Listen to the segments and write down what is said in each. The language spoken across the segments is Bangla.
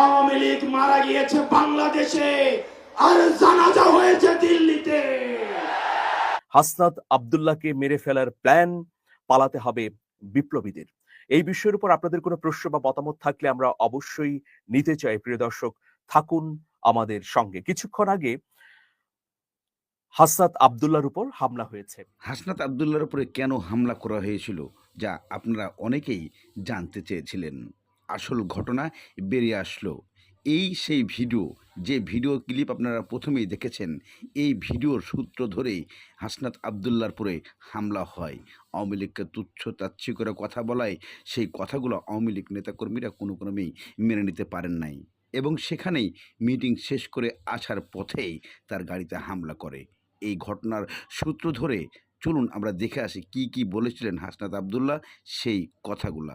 আওয়ামী লীগ মারা গিয়েছে বাংলাদেশে আর জানাজা হয়েছে দিল্লিতে। হাসনাত আবদুল্লাহকে মেরে ফেলার প্ল্যান পালাতে হবে বিপ্লবীদের। এই বিষয়ের উপর আপনাদের কোনো প্রশ্ন বা মতামত থাকলে আমরা অবশ্যই নিতে চাই। প্রিয় দর্শক থাকুন আমাদের সঙ্গে। কিছুক্ষণ আগে হাসনাত আবদুল্লাহর উপর হামলা হয়েছে। হাসনাত আবদুল্লার উপরে কেন হামলা করা হয়েছিল যা আপনারা অনেকেই জানতে চেয়েছিলেন। আসল ঘটনা বেরিয়ে আসলো। এই সেই ভিডিও, যে ভিডিও ক্লিপ আপনারা প্রথমেই দেখেছেন, এই ভিডিওর সূত্র ধরেই হাসনাত আবদুল্লার পরে হামলা হয়। আওয়ামী লীগকে তুচ্ছ তাচ্ছি করে কথা বলায়, সেই কথাগুলো আওয়ামী লীগ নেতাকর্মীরা কোনো ক্রমেই মেনে নিতে পারেন নাই এবং সেখানেই মিটিং শেষ করে আসার পথেই তার গাড়িতে হামলা করে। এই ঘটনার সূত্র ধরে চলুন আমরা দেখে আসি কি কি বলেছিলেন হাসনাত আবদুল্লাহ, সেই কথাগুলা।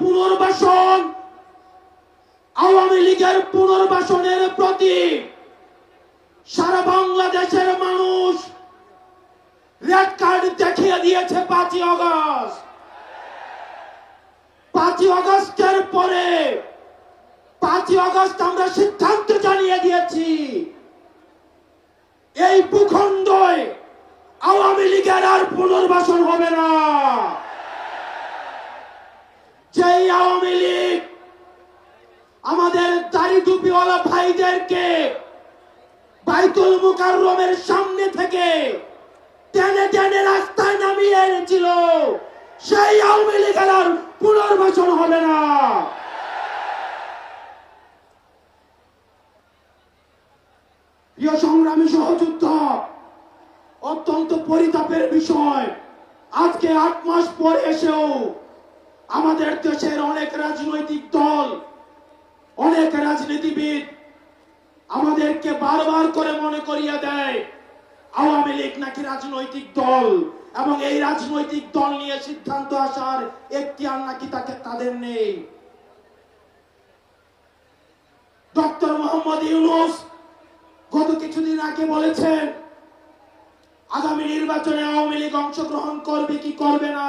পুনর্বাসন। আওয়ামী লীগের পুনর্বাসনের প্রতি সারা বাংলাদেশের মানুষ রেড কার্ড দেখিয়ে দিয়েছে পাঁচই অগস্ট পাঁচই অগস্টের পরে, পাঁচই অগস্ট আমরা সিদ্ধান্ত জানিয়ে দিয়েছি, এই ভূখণ্ডে আওয়ামী লীগের আর পুনর্বাসন হবে না। যেই আওয়ামী লীগ আমাদের দাড়ি টুপিওয়ালা ভাইদেরকে বাইতুল মুকাররমের সামনে থেকে টেনে টেনে রাস্তায় নামিয়ে এনেছিল, সেই আওয়ামী লীগের আর পুনর্বাসন হবে না। প্রিয় সংগ্রামী সহযুদ্ধ, অত্যন্ত পরিতাপের বিষয়। আজকে আট মাস পরে এসেও আমাদের দেশের অনেক রাজনৈতিক দল, অনেক রাজনীতিবিদ আমাদেরকে বারবার করে মনে করিয়ে দেয়, আওয়ামী লীগ নাকি রাজনৈতিক দল এবং এই রাজনৈতিক দল নিয়ে সিদ্ধান্ত আসার এখতিয়ার নাকি তাকে তাদের নেই। ডক্টর মোহাম্মদ ইউনুস গত কিছুদিন আগে বলেছেন, আগামী নির্বাচনে আওয়ামী লীগ অংশগ্রহণ করবে কি করবে না।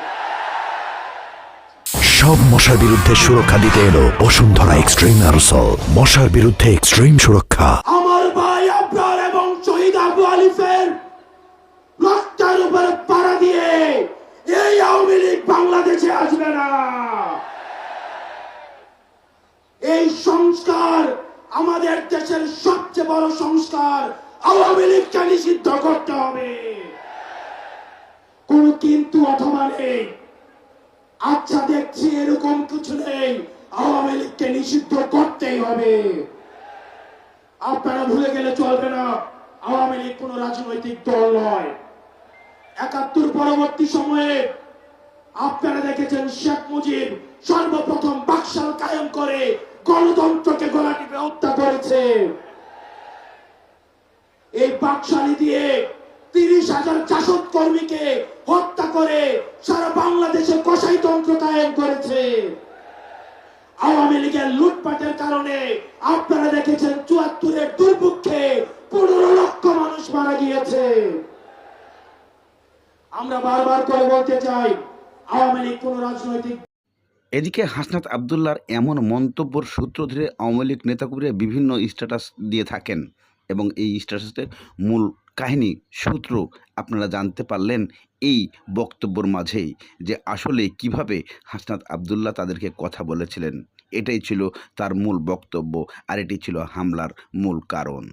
সব মশার বিরুদ্ধে সুরক্ষা দিতে এলো বসুন্ধরা এক্সট্রিম অ্যারোসল। মশার বিরুদ্ধে এক্সট্রিম সুরক্ষা। আমার ভাই আপনার এবং শহীদ আবু আলিফের উপরে পাড়া দিয়ে এই আওয়ামী লীগ বাংলাদেশে আসবে না। এই সংস্কার আমাদের দেশের সবচেয়ে বড় সংস্কার। আওয়ামী লীগকে নিষিদ্ধ করতে হবে। কোন কিন্তু অথবা নেই। আচ্ছা দেখছি এরকম কিছু নেই। আওয়ামী লীগকে নিষিদ্ধ করতেই হবে। আপনারা ভুলে গেলে চলবে না। আওয়ামী লীগ কোন রাজনৈতিক দল নয়। একাত্তর পরবর্তী সময়ে আপনারা দেখেছেন শেখ মুজিব সর্বপ্রথম বাকশাল কায়েম করে গণতন্ত্রকে গলা টিপে হত্যা করেছে। এই বাকশালী দিয়ে তিরিশ হাজার জাসদ কর্মীকে হত্যা করে সারা করেছে। আওয়ামী লীগের লুটপাটের কারণে আপনারা দেখেছেন চুয়াত্তরের দুর্ভিক্ষে পনেরো লক্ষ মানুষ মারা গিয়েছে। আমরা বারবার করে বলতে চাই, আওয়ামী লীগ কোন রাজনৈতিক এদিকে হাসনাত আবদুল্লার এমন মন্তব্যর সূত্র ধরে আওয়ামী লীগ নেতাকর্মীরা বিভিন্ন স্ট্যাটাস দিয়ে থাকেন এবং এই স্ট্যাটাসের মূল কাহিনী সূত্র আপনারা জানতে পারলেন এই বক্তব্যর মাঝেই যে আসলে কীভাবে হাসনাত আবদুল্লাহ তাদেরকে কথা বলেছিলেন, এটাই ছিল তার মূল বক্তব্য আর এটি ছিল হামলার মূল কারণ।